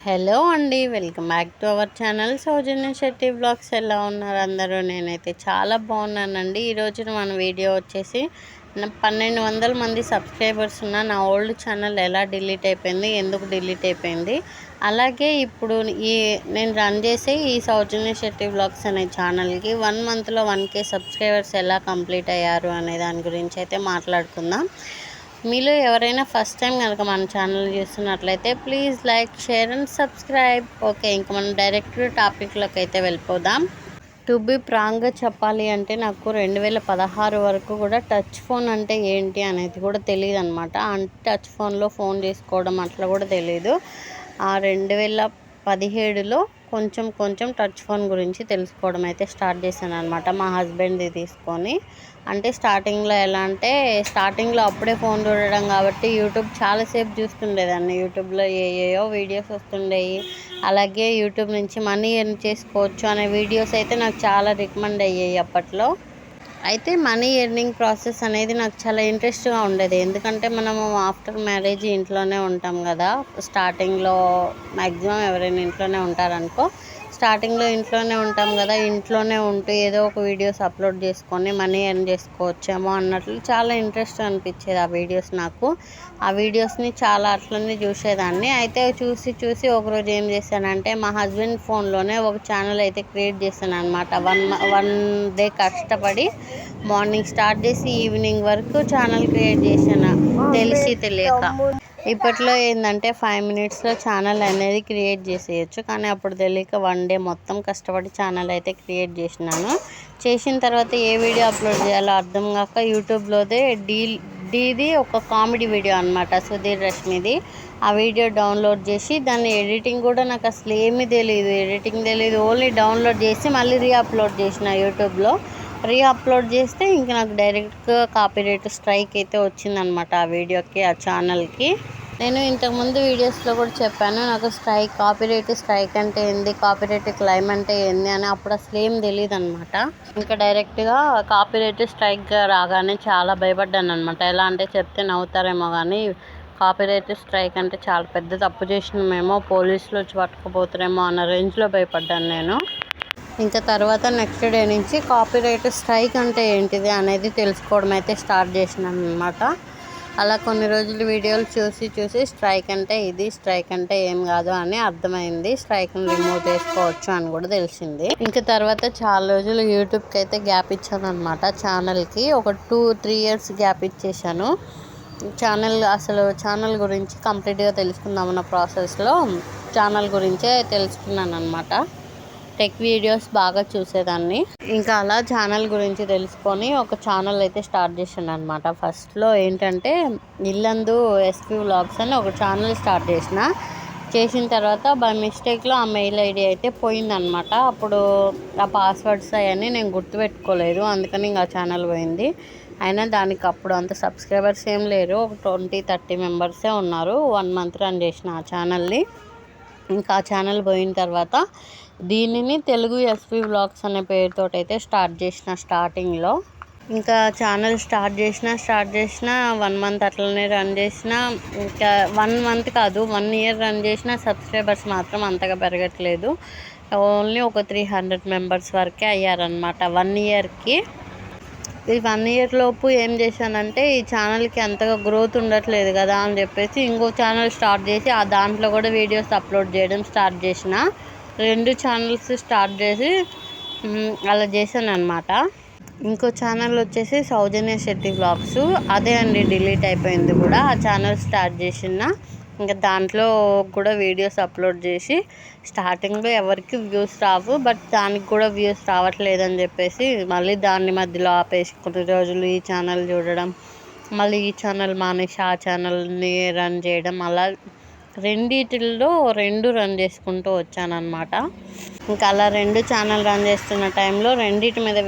Hello అండి welcome back to our channel Soujanya Shetty blogs. ఎలా ఉన్నారు అందరూ? నేనైతే చాలా బాగున్నానండి. ఈరోజు మన వీడియో వచ్చేసి పన్నెండు వందల మంది సబ్స్క్రైబర్స్ ఉన్న నా ఓల్డ్ ఛానల్ ఎలా డిలీట్ అయిపోయింది ఎందుకు డిలీట్ అయిపోయింది అలాగే ఇప్పుడు ఈ నేను రన్ చేసే ఈ సౌజన్య శెట్టి బ్లాగ్స్ అనే ఛానల్కి వన్ మంత్లో వన్ కే సబ్స్క్రైబర్స్ ఎలా కంప్లీట్ అయ్యారు అనే దాని గురించి అయితే మాట్లాడుకుందాం. మీలో ఎవరైనా ఫస్ట్ టైం కనుక మన ఛానల్ చూస్తున్నట్లయితే please like share and subscribe okay ఇంకా మనం డైరెక్ట్ టాపిక్లోకి అయితే వెళ్ళిపోదాం. టు బి ప్రాంగ్గా చెప్పాలి అంటే నాకు రెండు వేల పదహారు వరకు కూడా టచ్ ఫోన్ అంటే ఏంటి అనేది కూడా తెలియదు అనమాట అంటే టచ్ ఫోన్లో ఫోన్ చేసుకోవడం అట్లా కూడా తెలియదు ఆ రెండు వేల పదిహేడులో కొంచెం కొంచెం టచ్ ఫోన్ గురించి తెలుసుకోవడం అయితే స్టార్ట్ చేశాను అనమాట మా హస్బెండ్ది తీసుకొని. అంటే స్టార్టింగ్లో ఎలా అంటే స్టార్టింగ్లో అప్పుడే ఫోన్ చూడడం కాబట్టి యూట్యూబ్ చాలాసేపు చూస్తుండేదాన్ని. యూట్యూబ్లో ఏ ఏయో వీడియోస్ వస్తుండేవి అలాగే యూట్యూబ్ నుంచి మనీ ఎర్న్ చేసుకోవచ్చు అనే వీడియోస్ అయితే నాకు చాలా రికమెండ్ అయ్యాయి అప్పట్లో. అయితే మనీ ఎర్నింగ్ ప్రాసెస్ అనేది నాకు చాలా ఇంట్రెస్ట్గా ఉండేది. ఎందుకంటే మనము ఆఫ్టర్ మ్యారేజ్ ఇంట్లోనే ఉంటాం కదా. స్టార్టింగ్లో మ్యాక్సిమం ఎవరైనా ఇంట్లోనే ఉంటారనుకో స్టార్టింగ్లో ఇంట్లోనే ఉంటాం కదా ఇంట్లోనే ఉంటూ ఏదో ఒక వీడియోస్ అప్లోడ్ చేసుకొని మనీ ఎర్న్ చేసుకోవచ్చేమో అన్నట్లు చాలా ఇంట్రెస్ట్ అనిపించేది ఆ వీడియోస్ నాకు. ఆ వీడియోస్ని చాలా అట్లనే చూసేదాన్ని. అయితే చూసి చూసి ఒకరోజు ఏం చేశానంటే మా హస్బెండ్ ఫోన్లోనే ఒక ఛానల్ అయితే క్రియేట్ చేశాను అనమాట వన్ వన్ డే కష్టపడి మార్నింగ్ స్టార్ట్ చేసి ఈవినింగ్ వరకు ఛానల్ క్రియేట్ చేశాను. తెలిసి తెలియక. ఇప్పట్లో ఏంటంటే ఫైవ్ మినిట్స్లో ఛానల్ అనేది క్రియేట్ చేసేయచ్చు. కానీ అప్పుడు తెలియక వన్ డే మొత్తం కష్టపడి ఛానల్ అయితే క్రియేట్ చేసినాను. చేసిన తర్వాత ఏ వీడియో అప్లోడ్ చేయాలో అర్థం కాక యూట్యూబ్లోదే డీ డీది ఒక కామెడీ వీడియో అనమాట సుధీర్ రష్మిది. ఆ వీడియో డౌన్లోడ్ చేసి దాన్ని ఎడిటింగ్ కూడా నాకు అసలు ఏమీ తెలియదు ఎడిటింగ్ తెలియదు ఓన్లీ డౌన్లోడ్ చేసి మళ్ళీ రీ అప్లోడ్ చేసిన యూట్యూబ్లో. రీ అప్లోడ్ చేస్తే ఇంక నాకు డైరెక్ట్గా కాపీరైట్ స్ట్రైక్ అయితే వచ్చిందనమాట ఆ వీడియోకి ఆ ఛానల్కి. నేను ఇంతకుముందు వీడియోస్లో కూడా చెప్పాను నాకు స్ట్రైక్ కాపీరైట్ స్ట్రైక్ అంటే ఏంది కాపీరైట్ క్లైమ్ అంటే ఏంది అని అప్పుడు అసలు ఏం తెలియదు అనమాట ఇంకా డైరెక్ట్గా కాపీరైట్ స్ట్రైక్ రాగానే చాలా భయపడ్డాను అనమాట ఎలా అంటే చెప్తే నవ్వుతారేమో కానీ కాపీరైట్ స్ట్రైక్ అంటే చాలా పెద్ద తప్పు చేసినామేమో పోలీసులు వచ్చి పట్టుకుపోతారేమో అన్న రేంజ్లో భయపడ్డాను నేను. ఇంకా తర్వాత నెక్స్ట్ డే నుంచి కాపీరైట్ స్ట్రైక్ అంటే ఏంటిది అనేది తెలుసుకోవడం అయితే స్టార్ట్ చేసినాను అనమాట అలా కొన్ని రోజులు వీడియోలు చూసి చూసి స్ట్రైక్ అంటే ఇది స్ట్రైక్ అంటే ఏం కాదు అని అర్థమైంది. స్ట్రైక్ని రిమూవ్ చేసుకోవచ్చు అని కూడా తెలిసింది. ఇంకా తర్వాత చాలా రోజులు యూట్యూబ్కి అయితే గ్యాప్ ఇచ్చాను అనమాట ఛానల్కి ఒక టూ త్రీ ఇయర్స్ గ్యాప్ ఇచ్చేసాను ఛానల్ అసలు ఛానల్ గురించి కంప్లీట్గా తెలుసుకుందామన్న ప్రాసెస్లో ఛానల్ గురించే తెలుసుకున్నాను అనమాట టెక్ వీడియోస్ బాగా చూసేదాన్ని. ఇంకా అలా ఛానల్ గురించి తెలుసుకొని ఒక ఛానల్ అయితే స్టార్ట్ చేసాను అనమాట ఫస్ట్లో ఏంటంటే ఇల్లందు ఎస్పీ వ్లాగ్స్ అని ఒక ఛానల్ స్టార్ట్ చేసిన. చేసిన తర్వాత బై మిస్టేక్లో ఆ మెయిల్ ఐడి అయితే పోయిందనమాట అప్పుడు ఆ పాస్వర్డ్స్ అవన్నీ నేను గుర్తుపెట్టుకోలేదు. అందుకని ఇంకా ఛానల్ పోయింది. అయినా దానికి అప్పుడు అంత సబ్స్క్రైబర్స్ ఏం లేరు. ఒక ట్వంటీ థర్టీ మెంబర్సే ఉన్నారు. వన్ మంత్ రన్ చేసిన ఆ ఛానల్ని ఇంకా ఆ ఛానల్ పోయిన తర్వాత దీనిని తెలుగు ఎస్పీ వ్లాగ్స్ అనే పేరుతో అయితే స్టార్ట్ చేసిన స్టార్టింగ్లో. ఇంకా ఛానల్ స్టార్ట్ చేసిన స్టార్ట్ చేసిన వన్ మంత్ అట్లనే రన్ చేసిన ఇంకా వన్ మంత్ కాదు వన్ ఇయర్ రన్ చేసిన సబ్స్క్రైబర్స్ మాత్రం అంతగా పెరగట్లేదు. ఓన్లీ ఒక త్రీ హండ్రెడ్ మెంబర్స్ వరకే అయ్యారనమాట వన్ ఇయర్కి. ఈ వన్ ఇయర్ లోపు ఏం చేశానంటే ఈ ఛానల్కి అంతగా గ్రోత్ ఉండట్లేదు కదా అని చెప్పేసి ఇంకో ఛానల్ స్టార్ట్ చేసి ఆ దాంట్లో కూడా వీడియోస్ అప్లోడ్ చేయడం స్టార్ట్ చేసిన. రెండు ఛానల్స్ స్టార్ట్ చేసి అలా చేశాను అనమాట ఇంకో ఛానల్ వచ్చేసి సౌజన్య శెట్టి బ్లాగ్స్ అదే అండి డిలీట్ అయిపోయింది కూడా. ఆ ఛానల్ స్టార్ట్ చేసిన ఇంకా దాంట్లో కూడా వీడియోస్ అప్లోడ్ చేసి స్టార్టింగ్లో ఎవరికి వ్యూస్ రావు బట్ దానికి కూడా వ్యూస్ రావట్లేదని చెప్పేసి మళ్ళీ దాన్ని మధ్యలో ఆపేసి కొన్ని రోజులు ఈ ఛానల్ చూడడం మళ్ళీ ఈ ఛానల్ మానేసి ఆ ఛానల్ని రన్ చేయడం అలా రెండిటిల్లో రెండు రన్ చేసుకుంటూ వచ్చానమాట ఇంకా అలా రెండు ఛానల్ రన్ చేస్తున్న టైంలో రెండింటి మీద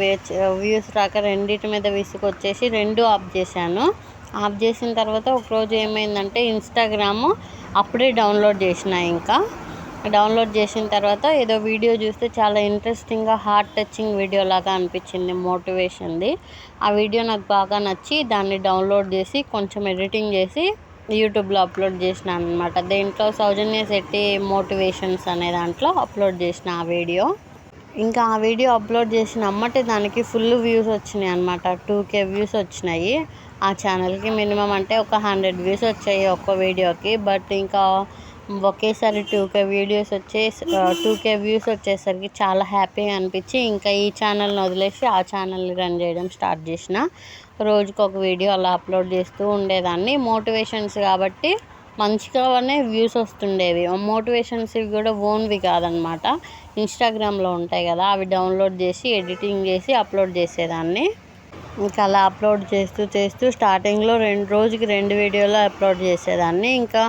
వ్యూస్ రాక రెండింటి మీద విసుకొచ్చేసి రెండు ఆఫ్ చేశాను. ఆఫ్ చేసిన తర్వాత ఒకరోజు ఏమైందంటే ఇన్స్టాగ్రాము అప్పుడే డౌన్లోడ్ చేసిన ఇంకా. డౌన్లోడ్ చేసిన తర్వాత ఏదో వీడియో చూస్తే చాలా ఇంట్రెస్టింగ్గా హార్ట్ టచింగ్ వీడియో లాగా అనిపించింది మోటివేషన్ది ఆ వీడియో నాకు బాగా నచ్చి దాన్ని డౌన్లోడ్ చేసి కొంచెం ఎడిటింగ్ చేసి యూట్యూబ్లో అప్లోడ్ చేసిన అనమాట దేంట్లో సౌజన్య శెట్టి మోటివేషన్స్ అనే దాంట్లో అప్లోడ్ చేసిన ఆ వీడియో. ఇంకా ఆ వీడియో అప్లోడ్ చేసిన అమ్మటే దానికి ఫుల్ వ్యూస్ వచ్చినాయి అనమాట టూ కే వ్యూస్ వచ్చినాయి. ఆ ఛానల్కి మినిమం అంటే ఒక హండ్రెడ్ వ్యూస్ వచ్చాయి ఒక్క వీడియోకి. బట్ ఇంకా ఒకేసారి టూ కే వీడియోస్ వచ్చే టూ కే వ్యూస్ వచ్చేసరికి చాలా హ్యాపీగా అనిపించి ఇంకా ఈ ఛానల్ని వదిలేసి ఆ ఛానల్ని రన్ చేయడం స్టార్ట్ చేసిన. రోజుకి ఒక వీడియో అలా అప్లోడ్ చేస్తూ ఉండేదాన్ని. మోటివేషన్స్ కాబట్టి మంచిగానే వ్యూస్ వస్తుండేవి. మోటివేషన్స్ ఇవి కూడా ఓన్వి కాదనమాట. ఇన్స్టాగ్రామ్లో ఉంటాయి కదా అవి డౌన్లోడ్ చేసి ఎడిటింగ్ చేసి అప్లోడ్ చేసేదాన్ని. ఇంకా అలా అప్లోడ్ చేస్తూ చేస్తూ స్టార్టింగ్లో రెండు రోజుకి రెండు వీడియోలు అప్లోడ్ చేసేదాన్ని. ఇంకా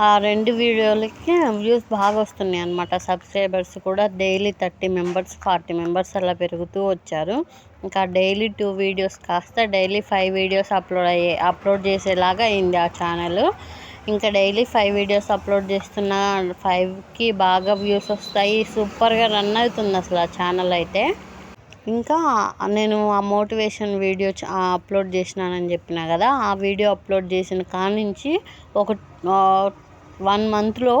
ఆ రెండు వీడియోలకి వ్యూస్ బాగా వస్తున్నాయి అనమాట సబ్స్క్రైబర్స్ కూడా daily thirty members forty members అలా పెరుగుతూ వచ్చారు. ఇంకా డైలీ టూ వీడియోస్ కాస్త డైలీ ఫైవ్ వీడియోస్ అప్లోడ్ అయ్యే అప్లోడ్ చేసేలాగా అయింది ఆ ఛానల్. ఇంకా డైలీ ఫైవ్ వీడియోస్ అప్లోడ్ చేస్తున్న ఫైవ్కి బాగా వ్యూస్ వస్తాయి. సూపర్గా రన్ అవుతుంది అసలు ఆ ఛానల్ అయితే. ఇంకా నేను ఆ మోటివేషన్ వీడియో అప్లోడ్ చేసినానని చెప్పిన కదా ఆ వీడియో అప్లోడ్ చేసిన కానించి ఒక వన్ మంత్లో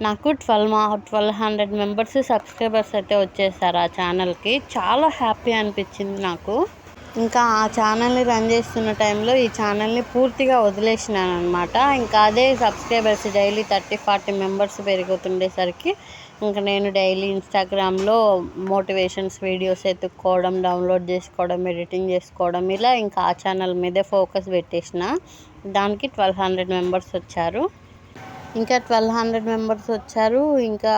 నాకు ట్వెల్వ్ మా ట్వెల్వ్ హండ్రెడ్ మెంబర్స్ సబ్స్క్రైబర్స్ అయితే వచ్చేసారు ఆ ఛానల్కి. చాలా హ్యాపీ అనిపించింది నాకు. ఇంకా ఆ ఛానల్ని రన్ చేస్తున్న టైంలో ఈ ఛానల్ని పూర్తిగా వదిలేసినాను అనమాట ఇంకా అదే subscribers daily thirty forty members పెరుగుతుండేసరికి ఇంకా నేను డైలీ ఇన్స్టాగ్రామ్లో మోటివేషన్స్ వీడియోస్ ఎత్తుక్కోవడం డౌన్లోడ్ చేసుకోవడం ఎడిటింగ్ చేసుకోవడం ఇలా ఇంకా ఆ ఛానల్ మీదే ఫోకస్ పెట్టేసిన. దానికి ట్వెల్వ్ హండ్రెడ్ మెంబర్స్ వచ్చారు. ఇంకా ట్వెల్వ్ హండ్రెడ్ మెంబర్స్ వచ్చారు. ఇంకా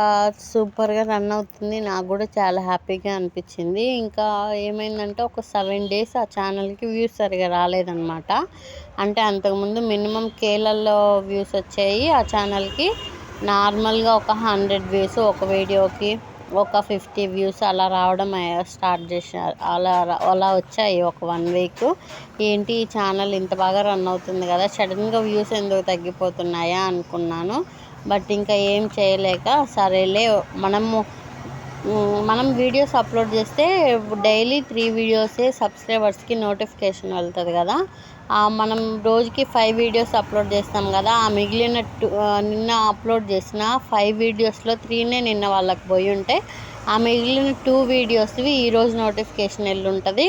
సూపర్గా రన్ అవుతుంది. నాకు కూడా చాలా హ్యాపీగా అనిపించింది. ఇంకా ఏమైందంటే ఒక సెవెన్ డేస్ ఆ ఛానల్కి వ్యూస్ సరిగా రాలేదన్నమాట. అంటే అంతకుముందు మినిమం కేలల్లో వ్యూస్ వచ్చాయి ఆ ఛానల్కి. నార్మల్గా ఒక హండ్రెడ్ వ్యూస్ ఒక వీడియోకి ఒక ఫిఫ్టీ వ్యూస్ అలా రావడం స్టార్ట్ చేసినారు అలా అలా వచ్చాయి ఒక వన్ వీక్. ఏంటి ఈ ఛానల్ ఇంత బాగా రన్ అవుతుంది కదా సడన్గా వ్యూస్ ఎందుకు తగ్గిపోతున్నాయా అనుకున్నాను. బట్ ఇంకా ఏం చేయలేక సరేలే మనము మనం వీడియోస్ అప్లోడ్ చేస్తే డైలీ త్రీ వీడియోసే సబ్స్క్రైబర్స్కి నోటిఫికేషన్ వెళ్తుంది కదా. మనం రోజుకి ఫైవ్ వీడియోస్ అప్లోడ్ చేస్తాం కదా ఆ మిగిలిన నిన్న అప్లోడ్ చేసిన ఫైవ్ వీడియోస్లో త్రీనే నిన్న వాళ్ళకి పోయి ఉంటే ఆ మిగిలిన టూ వీడియోస్వి ఈరోజు నోటిఫికేషన్ వెళ్ళుంటుంది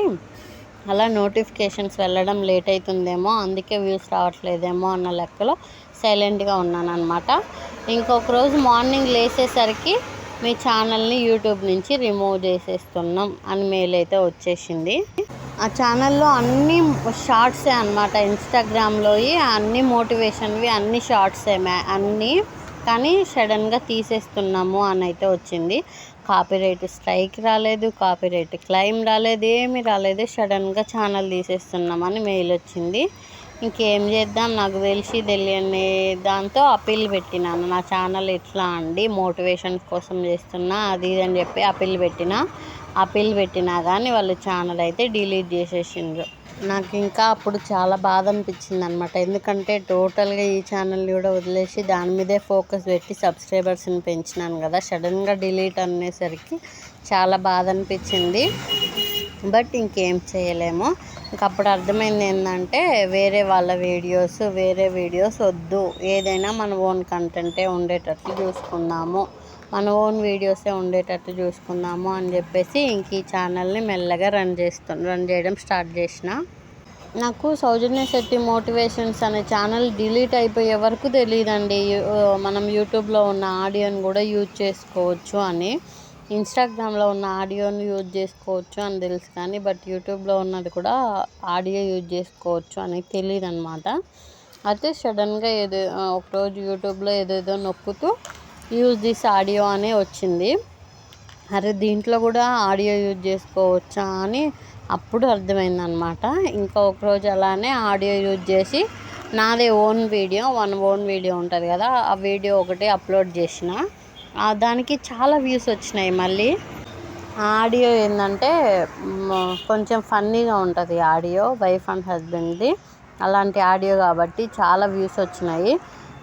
అలా నోటిఫికేషన్స్ వెళ్ళడం లేట్ అవుతుందేమో అందుకే వ్యూస్ రావట్లేదేమో అన్న లెక్కలో సైలెంట్గా ఉన్నాను అనమాట ఇంకొక రోజు మార్నింగ్ లేచేసరికి మీ ఛానల్ని యూట్యూబ్ నుంచి రిమూవ్ చేసేస్తున్నాం అని మెయిల్ అయితే వచ్చేసింది. ఆ ఛానల్లో అన్ని షార్ట్సే అనమాట ఇన్స్టాగ్రామ్లోవి అన్ని మోటివేషన్వి అన్ని షార్ట్సే అన్నీ. కానీ సడన్గా తీసేస్తున్నాము అని అయితే వచ్చింది. కాపీరైట్ స్ట్రైక్ రాలేదు కాపీరైట్ క్లైమ్ రాలేదు ఏమీ రాలేదు. సడన్గా ఛానల్ తీసేస్తున్నామని మెయిల్ వచ్చింది. ఇంకేం చేద్దాం? నాకు తెలిసి తెలియని దాంతో అప్పీల్ పెట్టినాను. నా ఛానల్ ఎట్లా అండి? మోటివేషన్ కోసం చేస్తున్నా అది ఇది అని చెప్పి అప్పీల్ పెట్టిన అప్పీల్ పెట్టినా కానీ వాళ్ళు ఛానల్ అయితే డిలీట్ చేసేసిండ్రు. నాకు ఇంకా అప్పుడు చాలా బాధ అనిపించింది అనమాట ఎందుకంటే టోటల్గా ఈ ఛానల్ కూడా వదిలేసి దాని మీదే ఫోకస్ పెట్టి సబ్స్క్రైబర్స్ని పెంచినాను కదా. సడన్గా డిలీట్ అనేసరికి చాలా బాధ అనిపించింది. బట్ ఇంకేం చేయలేము. ఇంక అప్పుడు అర్థమైంది ఏంటంటే వేరే వాళ్ళ వీడియోస్ వేరే వీడియోస్ వద్దు. ఏదైనా మన ఓన్ కంటెంటే ఉండేటట్టు చూసుకుందాము. మన ఓన్ వీడియోసే ఉండేటట్టు చూసుకుందాము అని చెప్పేసి ఇంక ఈ ఛానల్ని మెల్లగా రన్ చేస్తు రన్ చేయడం స్టార్ట్ చేసిన. నాకు సౌజన్య శెట్టి మోటివేషన్స్ అనే ఛానల్ డిలీట్ అయిపోయే వరకు తెలియదండి మనం యూట్యూబ్లో ఉన్న ఆడియోని కూడా యూజ్ చేసుకోవచ్చు అని. ఇన్స్టాగ్రామ్లో ఉన్న ఆడియోని యూజ్ చేసుకోవచ్చు అని తెలుసు కానీ బట్ యూట్యూబ్లో ఉన్నది కూడా ఆడియో యూజ్ చేసుకోవచ్చు అని తెలియదు అనమాట అయితే సడన్గా ఏదో ఒకరోజు యూట్యూబ్లో ఏదేదో నొక్కుతూ యూజ్ దిస్ ఆడియో అనే వచ్చింది. అరే దీంట్లో కూడా ఆడియో యూజ్ చేసుకోవచ్చా అని అప్పుడు అర్థమైందనమాట ఇంకా ఒకరోజు అలానే ఆడియో యూజ్ చేసి నాదే own video one own video ఉంటుంది కదా ఆ వీడియో ఒకటి అప్లోడ్ చేసిన. దానికి చాలా వ్యూస్ వచ్చినాయి మళ్ళీ. ఆడియో ఏంటంటే కొంచెం ఫన్నీగా ఉంటుంది ఆడియో వైఫ్ అండ్ హస్బెండ్ది. అలాంటి ఆడియో కాబట్టి చాలా వ్యూస్ వచ్చినాయి.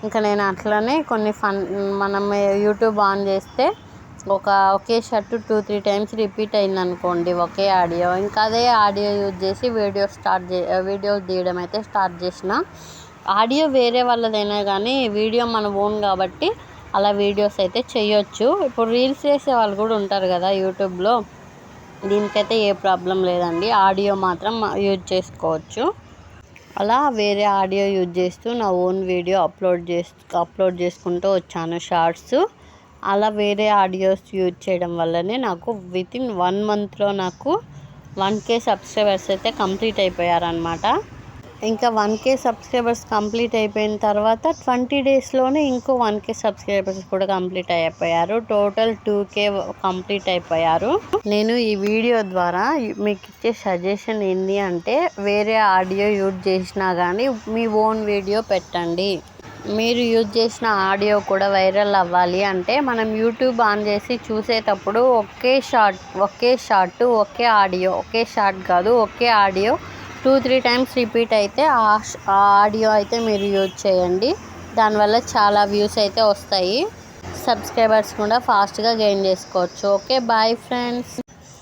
ఇంకా నేను అట్లనే కొన్ని ఫన్ మనం యూట్యూబ్ ఆన్ చేస్తే ఒక ఒకే short two three times repeat అయింది అనుకోండి ఒకే ఆడియో. ఇంకా అదే ఆడియో యూజ్ చేసి వీడియో స్టార్ట్ చే వీడియో తీయడం అయితే స్టార్ట్ చేసిన. ఆడియో వేరే వాళ్ళదైనా కానీ వీడియో మన ఓన్ కాబట్టి అలా వీడియోస్ అయితే చేయొచ్చు. ఇప్పుడు రీల్స్ చేసే వాళ్ళు కూడా ఉంటారు కదా యూట్యూబ్లో. దీనికైతే ఏ ప్రాబ్లం లేదండి. ఆడియో మాత్రం యూజ్ చేసుకోవచ్చు. అలా వేరే ఆడియో యూజ్ చేస్తూ నా ఓన్ వీడియో అప్లోడ్ చేస్తూ అప్లోడ్ చేసుకుంటూ వచ్చాను షార్ట్స్. అలా వేరే ఆడియోస్ యూజ్ చేయడం వల్లనే నాకు వితిన్ వన్ మంత్లో నాకు వన్ కే సబ్స్క్రైబర్స్ అయితే కంప్లీట్ అయిపోయారనమాట ఇంకా వన్ కే సబ్స్క్రైబర్స్ కంప్లీట్ అయిపోయిన తర్వాత ట్వంటీ డేస్లోనే ఇంకో వన్ కే సబ్స్క్రైబర్స్ కూడా కంప్లీట్ అయిపోయారు. టోటల్ టూ కే కంప్లీట్ అయిపోయారు. నేను ఈ వీడియో ద్వారా మీకు ఇచ్చే సజెషన్ ఏంటి అంటే వేరే ఆడియో యూజ్ చేసినా కానీ మీ ఓన్ వీడియో పెట్టండి. మీరు యూజ్ చేసిన ఆడియో కూడా వైరల్ అవ్వాలి అంటే మనం యూట్యూబ్ ఆన్ చేసి చూసేటప్పుడు ఒకే షార్ట్ ఒకే షార్ట్ ఒకే ఆడియో ఒకే షార్ట్ కాదు ఒకే audio two three times repeat అయితే ఆ ఆడియో అయితే మీరు యూజ్ చేయండి. దానివల్ల చాలా వ్యూస్ అయితే వస్తాయి. సబ్స్క్రైబర్స్ కూడా ఫాస్ట్గా గెయిన్ చేసుకోవచ్చు. Okay bye friends.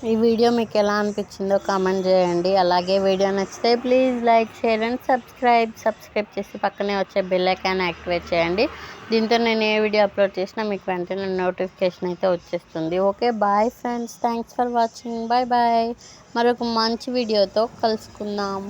ఈ వీడియో మీకు ఎలా అనిపించిందో కామెంట్ చేయండి. అలాగే వీడియో నచ్చితే please like share and subscribe subscribe చేసి పక్కనే వచ్చే బెల్ ఐకాన్ యాక్టివేట్ చేయండి. దీంతో నేను ఏ వీడియో అప్లోడ్ చేసినా మీకు వెంటనే నోటిఫికేషన్ అయితే వచ్చేస్తుంది. Okay bye friends thanks for watching bye bye మరొక మంచి వీడియోతో కలుసుకుందాం.